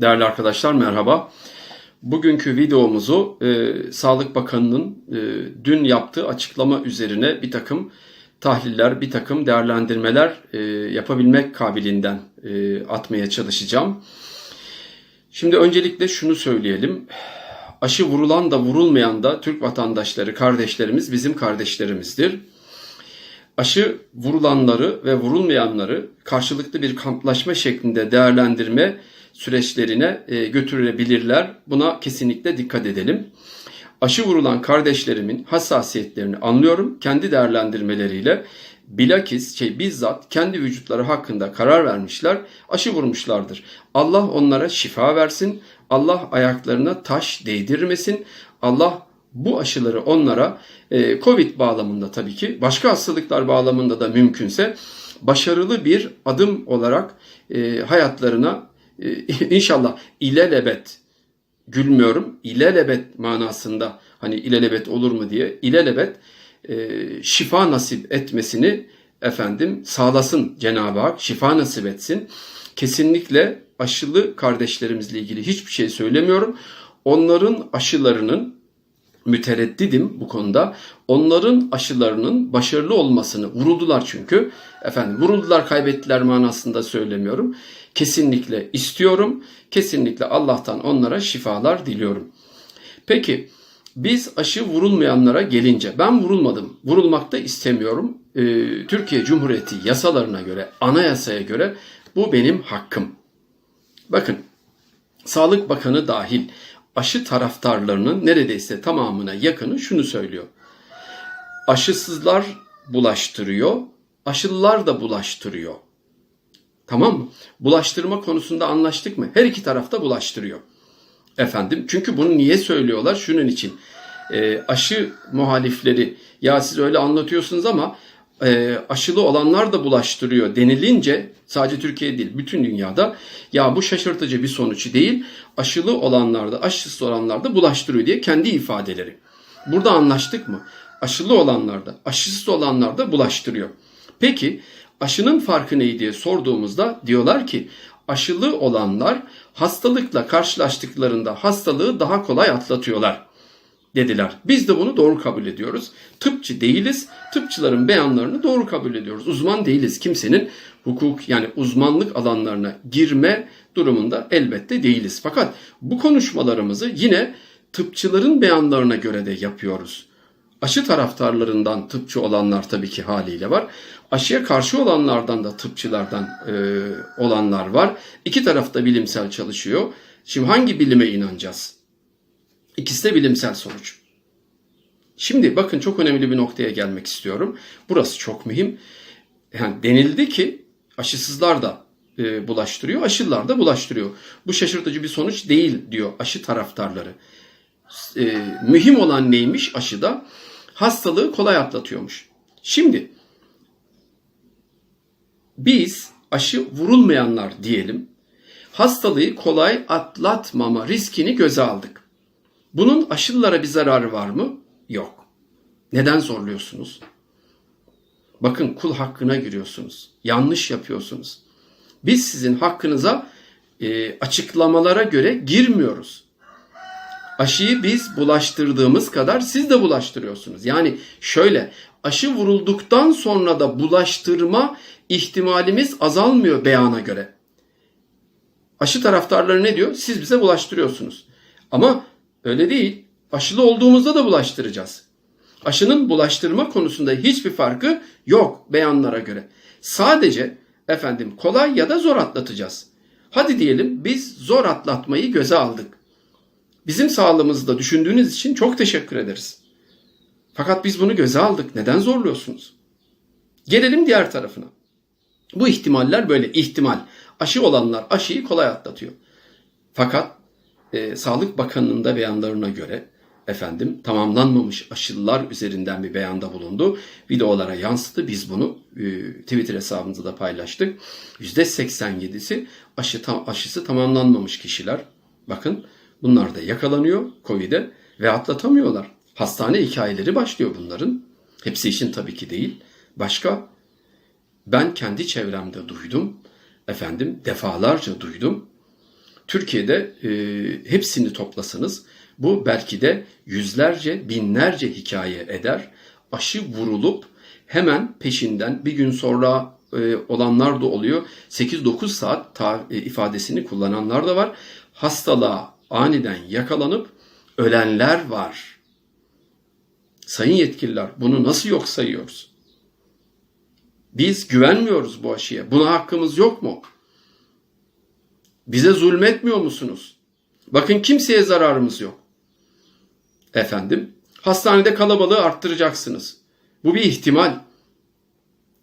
Değerli arkadaşlar merhaba. Bugünkü videomuzu e, Sağlık Bakanı'nın e, dün yaptığı açıklama üzerine bir takım tahliller, bir takım değerlendirmeler e, yapabilmek kabiliğinden e, atmaya çalışacağım. Şimdi öncelikle şunu söyleyelim. Aşı vurulan da vurulmayan da Türk vatandaşları, kardeşlerimiz bizim kardeşlerimizdir. Aşı vurulanları ve vurulmayanları karşılıklı bir kamplaşma şeklinde değerlendirme süreçlerine e, götürebilirler. Buna kesinlikle dikkat edelim. Aşı vurulan kardeşlerimin hassasiyetlerini anlıyorum. Kendi değerlendirmeleriyle bilakis şey bizzat kendi vücutları hakkında karar vermişler. Aşı vurmuşlardır. Allah onlara şifa versin. Allah ayaklarına taş değdirmesin. Allah bu aşıları onlara e, Covid bağlamında tabii ki başka hastalıklar bağlamında da mümkünse başarılı bir adım olarak e, hayatlarına inşallah ilelebet gülmüyorum ilelebet manasında hani ilelebet olur mu diye ilelebet e, şifa nasip etmesini efendim sağlasın Cenab-ı Hak şifa nasip etsin. Kesinlikle aşılı kardeşlerimizle ilgili hiçbir şey söylemiyorum. Onların aşılarının mütereddidim bu konuda. Onların aşılarının başarılı olmasını vuruldular çünkü. Efendim vuruldular kaybettiler manasında söylemiyorum. Kesinlikle istiyorum. Kesinlikle Allah'tan onlara şifalar diliyorum. Peki biz aşı vurulmayanlara gelince ben vurulmadım. Vurulmak da istemiyorum. Ee, Türkiye Cumhuriyeti yasalarına göre, anayasaya göre bu benim hakkım. Bakın Sağlık Bakanı dahil aşı taraftarlarının neredeyse tamamına yakını şunu söylüyor. Aşısızlar bulaştırıyor, aşılılar da bulaştırıyor. Tamam mı? Bulaştırma konusunda anlaştık mı? Her iki tarafta bulaştırıyor. Efendim çünkü bunu niye söylüyorlar? Şunun için. E, aşı muhalifleri ya siz öyle anlatıyorsunuz ama e, aşılı olanlar da bulaştırıyor denilince sadece Türkiye değil bütün dünyada ya bu şaşırtıcı bir sonuç değil aşılı olanlar da aşısız olanlar da bulaştırıyor diye kendi ifadeleri. Burada anlaştık mı? Aşılı olanlar da aşısız olanlar da bulaştırıyor. Peki aşının farkı ne diye sorduğumuzda diyorlar ki aşılı olanlar hastalıkla karşılaştıklarında hastalığı daha kolay atlatıyorlar dediler. Biz de bunu doğru kabul ediyoruz. Tıpçı değiliz. Tıpçıların beyanlarını doğru kabul ediyoruz. Uzman değiliz. Kimsenin hukuk yani uzmanlık alanlarına girme durumunda elbette değiliz. Fakat bu konuşmalarımızı yine tıpçıların beyanlarına göre de yapıyoruz. Aşı taraftarlarından tıpçı olanlar tabii ki haliyle var. Aşıya karşı olanlardan da tıpçılardan e, olanlar var. İki tarafta bilimsel çalışıyor. Şimdi hangi bilime inanacağız? İkisi de bilimsel sonuç. Şimdi bakın çok önemli bir noktaya gelmek istiyorum. Burası çok mühim. Yani denildi ki aşısızlar da e, bulaştırıyor, aşılar da bulaştırıyor. Bu şaşırtıcı bir sonuç değil diyor aşı taraftarları. E, mühim olan neymiş aşıda? Hastalığı kolay atlatıyormuş. Şimdi biz aşı vurulmayanlar diyelim hastalığı kolay atlatmama riskini göze aldık. Bunun aşılılara bir zararı var mı? Yok. Neden zorluyorsunuz? Bakın kul hakkına giriyorsunuz. Yanlış yapıyorsunuz. Biz sizin hakkınıza e, açıklamalara göre girmiyoruz. Aşıyı biz bulaştırdığımız kadar siz de bulaştırıyorsunuz. Yani şöyle aşı vurulduktan sonra da bulaştırma ihtimalimiz azalmıyor beyana göre. Aşı taraftarları ne diyor? Siz bize bulaştırıyorsunuz. Ama öyle değil. Aşılı olduğumuzda da bulaştıracağız. Aşının bulaştırma konusunda hiçbir farkı yok beyanlara göre. Sadece efendim kolay ya da zor atlatacağız. Hadi diyelim biz zor atlatmayı göze aldık. Bizim sağlığımızda düşündüğünüz için çok teşekkür ederiz. Fakat biz bunu göze aldık. Neden zorluyorsunuz? Gelelim diğer tarafına. Bu ihtimaller böyle ihtimal. Aşı olanlar aşıyı kolay atlatıyor. Fakat e, Sağlık Bakanı'nın da beyanlarına göre efendim tamamlanmamış aşılar üzerinden bir beyanda bulundu. Videolara yansıdı. Biz bunu e, Twitter hesabımızda da paylaştık. %87'si aşı, tam, aşısı tamamlanmamış kişiler. Bakın bunlar da yakalanıyor Covid'e ve atlatamıyorlar. Hastane hikayeleri başlıyor bunların. Hepsi için tabii ki değil. Başka ben kendi çevremde duydum. Efendim defalarca duydum. Türkiye'de e, hepsini toplasanız bu belki de yüzlerce, binlerce hikaye eder. Aşı vurulup hemen peşinden bir gün sonra e, olanlar da oluyor. 8-9 saat ta, e, ifadesini kullananlar da var. Hastalığa aniden yakalanıp ölenler var. Sayın yetkililer bunu nasıl yok sayıyoruz? Biz güvenmiyoruz bu aşıya. Buna hakkımız yok mu? Bize zulmetmiyor musunuz? Bakın kimseye zararımız yok. Efendim, hastanede kalabalığı arttıracaksınız. Bu bir ihtimal.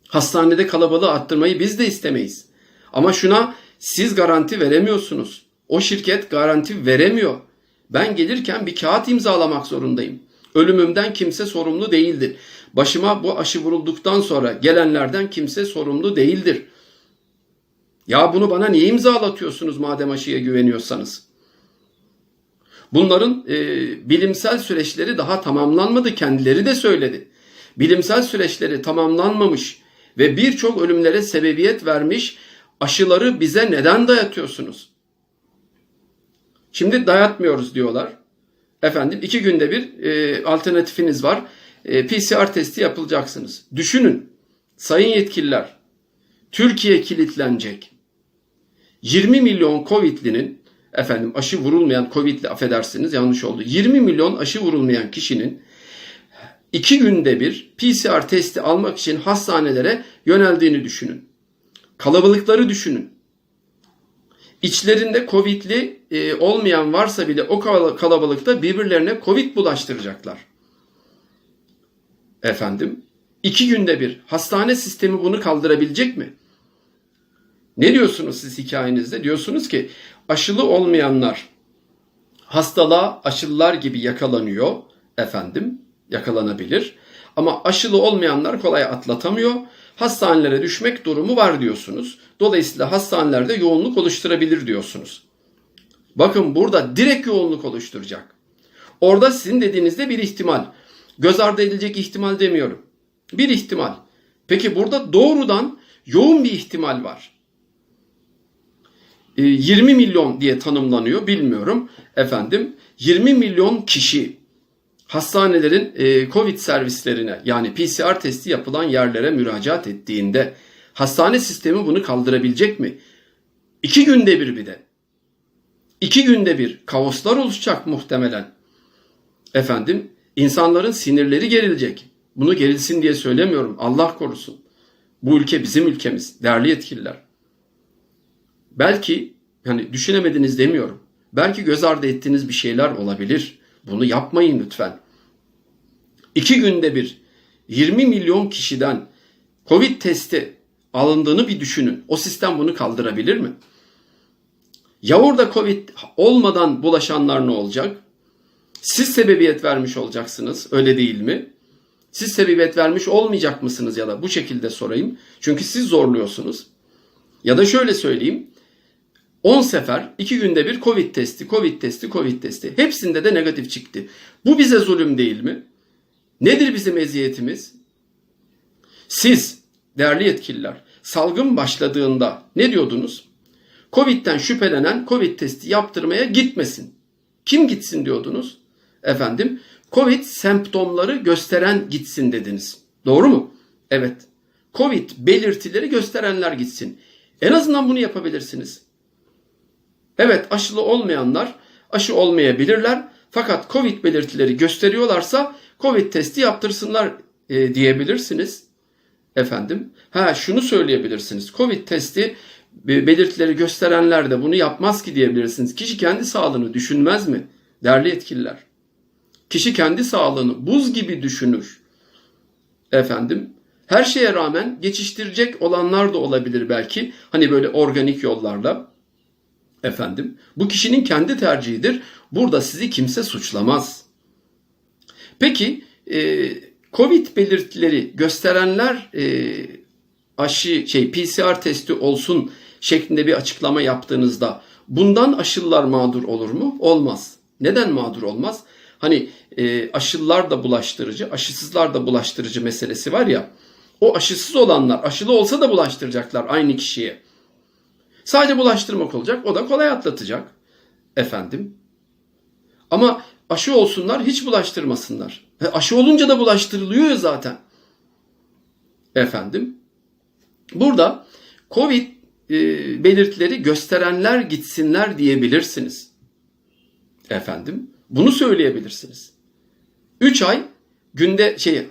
Hastanede kalabalığı arttırmayı biz de istemeyiz. Ama şuna siz garanti veremiyorsunuz. O şirket garanti veremiyor. Ben gelirken bir kağıt imzalamak zorundayım. Ölümümden kimse sorumlu değildir. Başıma bu aşı vurulduktan sonra gelenlerden kimse sorumlu değildir. Ya bunu bana niye imzalatıyorsunuz madem aşıya güveniyorsanız? Bunların e, bilimsel süreçleri daha tamamlanmadı. Kendileri de söyledi. Bilimsel süreçleri tamamlanmamış ve birçok ölümlere sebebiyet vermiş aşıları bize neden dayatıyorsunuz? Şimdi dayatmıyoruz diyorlar. Efendim iki günde bir e, alternatifiniz var. E, PCR testi yapılacaksınız. Düşünün sayın yetkililer Türkiye kilitlenecek. 20 milyon Covid'linin efendim aşı vurulmayan Covid'li affedersiniz yanlış oldu. 20 milyon aşı vurulmayan kişinin iki günde bir PCR testi almak için hastanelere yöneldiğini düşünün. Kalabalıkları düşünün. İçlerinde Covid'li e, olmayan varsa bile o kalabalıkta birbirlerine Covid bulaştıracaklar. Efendim, iki günde bir hastane sistemi bunu kaldırabilecek mi? Ne diyorsunuz siz hikayenizde? Diyorsunuz ki aşılı olmayanlar hastalığa aşılılar gibi yakalanıyor efendim yakalanabilir. Ama aşılı olmayanlar kolay atlatamıyor. Hastanelere düşmek durumu var diyorsunuz. Dolayısıyla hastanelerde yoğunluk oluşturabilir diyorsunuz. Bakın burada direkt yoğunluk oluşturacak. Orada sizin dediğinizde bir ihtimal. Göz ardı edilecek ihtimal demiyorum. Bir ihtimal. Peki burada doğrudan yoğun bir ihtimal var. 20 ee, milyon diye tanımlanıyor bilmiyorum efendim. 20 milyon kişi hastanelerin e, Covid servislerine yani PCR testi yapılan yerlere müracaat ettiğinde hastane sistemi bunu kaldırabilecek mi? İki günde bir bir de. İki günde bir kaoslar oluşacak muhtemelen. Efendim insanların sinirleri gerilecek. Bunu gerilsin diye söylemiyorum. Allah korusun. Bu ülke bizim ülkemiz. Değerli yetkililer. Belki yani düşünemediniz demiyorum. Belki göz ardı ettiğiniz bir şeyler olabilir. Bunu yapmayın lütfen. İki günde bir 20 milyon kişiden Covid testi alındığını bir düşünün. O sistem bunu kaldırabilir mi? Ya orada Covid olmadan bulaşanlar ne olacak? Siz sebebiyet vermiş olacaksınız, öyle değil mi? Siz sebebiyet vermiş olmayacak mısınız ya da bu şekilde sorayım. Çünkü siz zorluyorsunuz. Ya da şöyle söyleyeyim. 10 sefer 2 günde bir Covid testi, Covid testi, Covid testi. Hepsinde de negatif çıktı. Bu bize zulüm değil mi? Nedir bizim eziyetimiz? Siz değerli yetkililer salgın başladığında ne diyordunuz? Covid'den şüphelenen Covid testi yaptırmaya gitmesin. Kim gitsin diyordunuz? Efendim Covid semptomları gösteren gitsin dediniz. Doğru mu? Evet. Covid belirtileri gösterenler gitsin. En azından bunu yapabilirsiniz. Evet aşılı olmayanlar aşı olmayabilirler. Fakat Covid belirtileri gösteriyorlarsa Covid testi yaptırsınlar e, diyebilirsiniz. Efendim. Ha şunu söyleyebilirsiniz. Covid testi belirtileri gösterenler de bunu yapmaz ki diyebilirsiniz. Kişi kendi sağlığını düşünmez mi? Değerli yetkililer. Kişi kendi sağlığını buz gibi düşünür. Efendim. Her şeye rağmen geçiştirecek olanlar da olabilir belki. Hani böyle organik yollarla efendim. Bu kişinin kendi tercihidir. Burada sizi kimse suçlamaz. Peki e, Covid belirtileri gösterenler e, aşı şey PCR testi olsun şeklinde bir açıklama yaptığınızda bundan aşılılar mağdur olur mu? Olmaz. Neden mağdur olmaz? Hani e, aşılılar da bulaştırıcı, aşısızlar da bulaştırıcı meselesi var ya. O aşısız olanlar aşılı olsa da bulaştıracaklar aynı kişiye. Sadece bulaştırmak olacak. O da kolay atlatacak. Efendim. Ama aşı olsunlar hiç bulaştırmasınlar. E, aşı olunca da bulaştırılıyor zaten. Efendim. Burada Covid e, belirtileri gösterenler gitsinler diyebilirsiniz. Efendim. Bunu söyleyebilirsiniz. 3 ay günde şey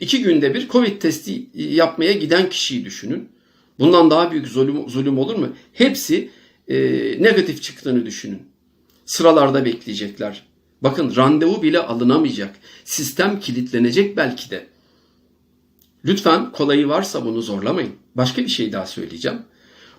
2 günde bir Covid testi yapmaya giden kişiyi düşünün. Bundan daha büyük zulüm, zulüm olur mu? Hepsi e, negatif çıktığını düşünün. Sıralarda bekleyecekler. Bakın randevu bile alınamayacak. Sistem kilitlenecek belki de. Lütfen kolayı varsa bunu zorlamayın. Başka bir şey daha söyleyeceğim.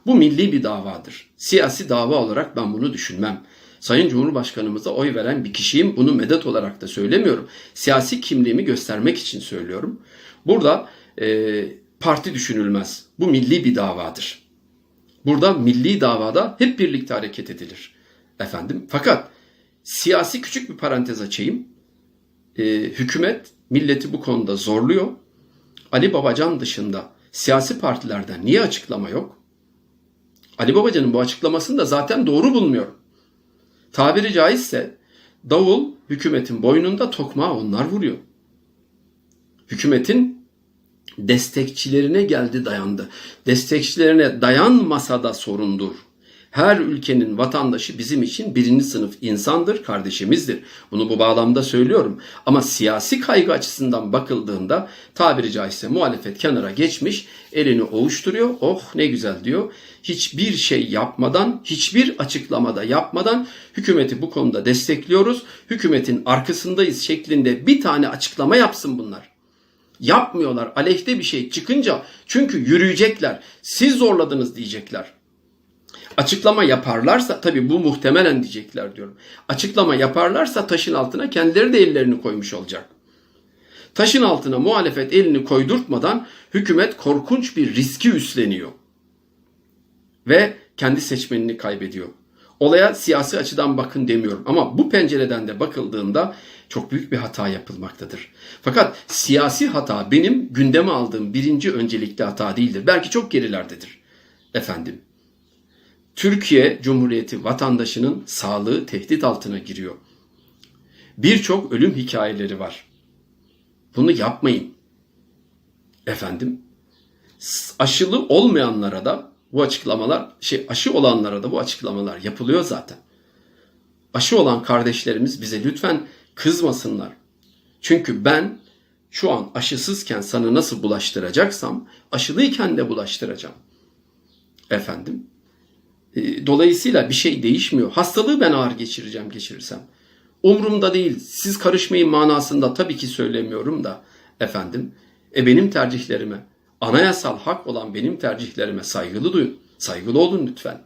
Bu milli bir davadır. Siyasi dava olarak ben bunu düşünmem. Sayın Cumhurbaşkanımıza oy veren bir kişiyim. Bunu medet olarak da söylemiyorum. Siyasi kimliğimi göstermek için söylüyorum. Burada e, parti düşünülmez. Bu milli bir davadır. Burada milli davada hep birlikte hareket edilir. Efendim fakat siyasi küçük bir parantez açayım. E, hükümet milleti bu konuda zorluyor. Ali Babacan dışında siyasi partilerden niye açıklama yok? Ali Babacan'ın bu açıklamasını da zaten doğru bulmuyorum. Tabiri caizse davul hükümetin boynunda tokmağı onlar vuruyor. Hükümetin destekçilerine geldi dayandı. Destekçilerine dayanmasa da sorundur. Her ülkenin vatandaşı bizim için birinci sınıf insandır, kardeşimizdir. Bunu bu bağlamda söylüyorum. Ama siyasi kaygı açısından bakıldığında tabiri caizse muhalefet kenara geçmiş, elini ovuşturuyor. Oh ne güzel diyor. Hiçbir şey yapmadan, hiçbir açıklamada yapmadan hükümeti bu konuda destekliyoruz. Hükümetin arkasındayız şeklinde bir tane açıklama yapsın bunlar. Yapmıyorlar. Aleyhte bir şey çıkınca çünkü yürüyecekler. Siz zorladınız diyecekler. Açıklama yaparlarsa tabi bu muhtemelen diyecekler diyorum. Açıklama yaparlarsa taşın altına kendileri de ellerini koymuş olacak. Taşın altına muhalefet elini koydurtmadan hükümet korkunç bir riski üstleniyor. Ve kendi seçmenini kaybediyor. Olaya siyasi açıdan bakın demiyorum ama bu pencereden de bakıldığında çok büyük bir hata yapılmaktadır. Fakat siyasi hata benim gündeme aldığım birinci öncelikli hata değildir. Belki çok gerilerdedir. Efendim Türkiye Cumhuriyeti vatandaşının sağlığı tehdit altına giriyor. Birçok ölüm hikayeleri var. Bunu yapmayın. Efendim, aşılı olmayanlara da bu açıklamalar, şey aşı olanlara da bu açıklamalar yapılıyor zaten. Aşı olan kardeşlerimiz bize lütfen kızmasınlar. Çünkü ben şu an aşısızken sana nasıl bulaştıracaksam aşılıyken de bulaştıracağım. Efendim, e, dolayısıyla bir şey değişmiyor. Hastalığı ben ağır geçireceğim geçirirsem. Umrumda değil. Siz karışmayın manasında tabii ki söylemiyorum da efendim. E benim tercihlerime, anayasal hak olan benim tercihlerime saygılı duyun. Saygılı olun lütfen.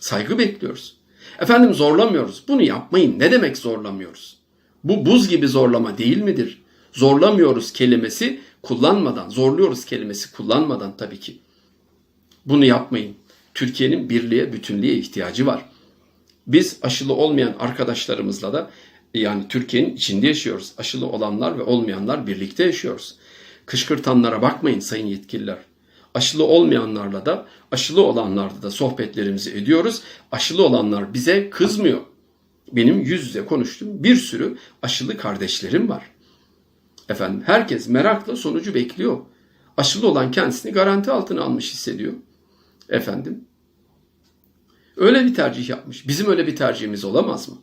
Saygı bekliyoruz. Efendim zorlamıyoruz. Bunu yapmayın. Ne demek zorlamıyoruz? Bu buz gibi zorlama değil midir? Zorlamıyoruz kelimesi kullanmadan, zorluyoruz kelimesi kullanmadan tabii ki. Bunu yapmayın. Türkiye'nin birliğe, bütünlüğe ihtiyacı var. Biz aşılı olmayan arkadaşlarımızla da yani Türkiye'nin içinde yaşıyoruz. Aşılı olanlar ve olmayanlar birlikte yaşıyoruz. Kışkırtanlara bakmayın sayın yetkililer. Aşılı olmayanlarla da aşılı olanlarla da sohbetlerimizi ediyoruz. Aşılı olanlar bize kızmıyor. Benim yüz yüze konuştuğum bir sürü aşılı kardeşlerim var. Efendim herkes merakla sonucu bekliyor. Aşılı olan kendisini garanti altına almış hissediyor. Efendim. Öyle bir tercih yapmış. Bizim öyle bir tercihimiz olamaz mı?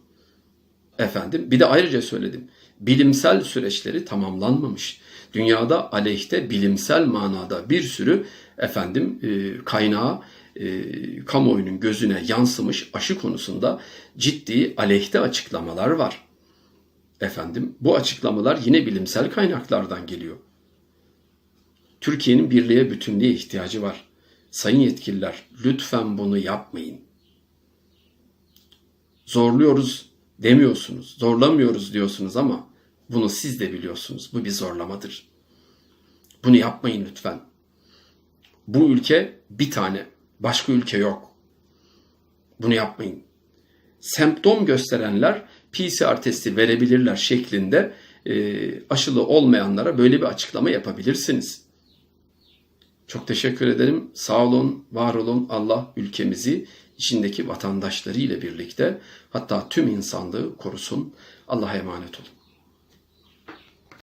Efendim. Bir de ayrıca söyledim. Bilimsel süreçleri tamamlanmamış. Dünyada aleyhte bilimsel manada bir sürü efendim e, kaynağı e, kamuoyunun gözüne yansımış aşı konusunda ciddi aleyhte açıklamalar var. Efendim bu açıklamalar yine bilimsel kaynaklardan geliyor. Türkiye'nin birliğe bütünlüğe ihtiyacı var. Sayın yetkililer lütfen bunu yapmayın. Zorluyoruz demiyorsunuz, zorlamıyoruz diyorsunuz ama bunu siz de biliyorsunuz. Bu bir zorlamadır. Bunu yapmayın lütfen. Bu ülke bir tane, başka ülke yok. Bunu yapmayın. Semptom gösterenler PCR testi verebilirler şeklinde e, aşılı olmayanlara böyle bir açıklama yapabilirsiniz. Çok teşekkür ederim. Sağ olun, var olun. Allah ülkemizi içindeki vatandaşlarıyla birlikte hatta tüm insanlığı korusun. Allah'a emanet olun.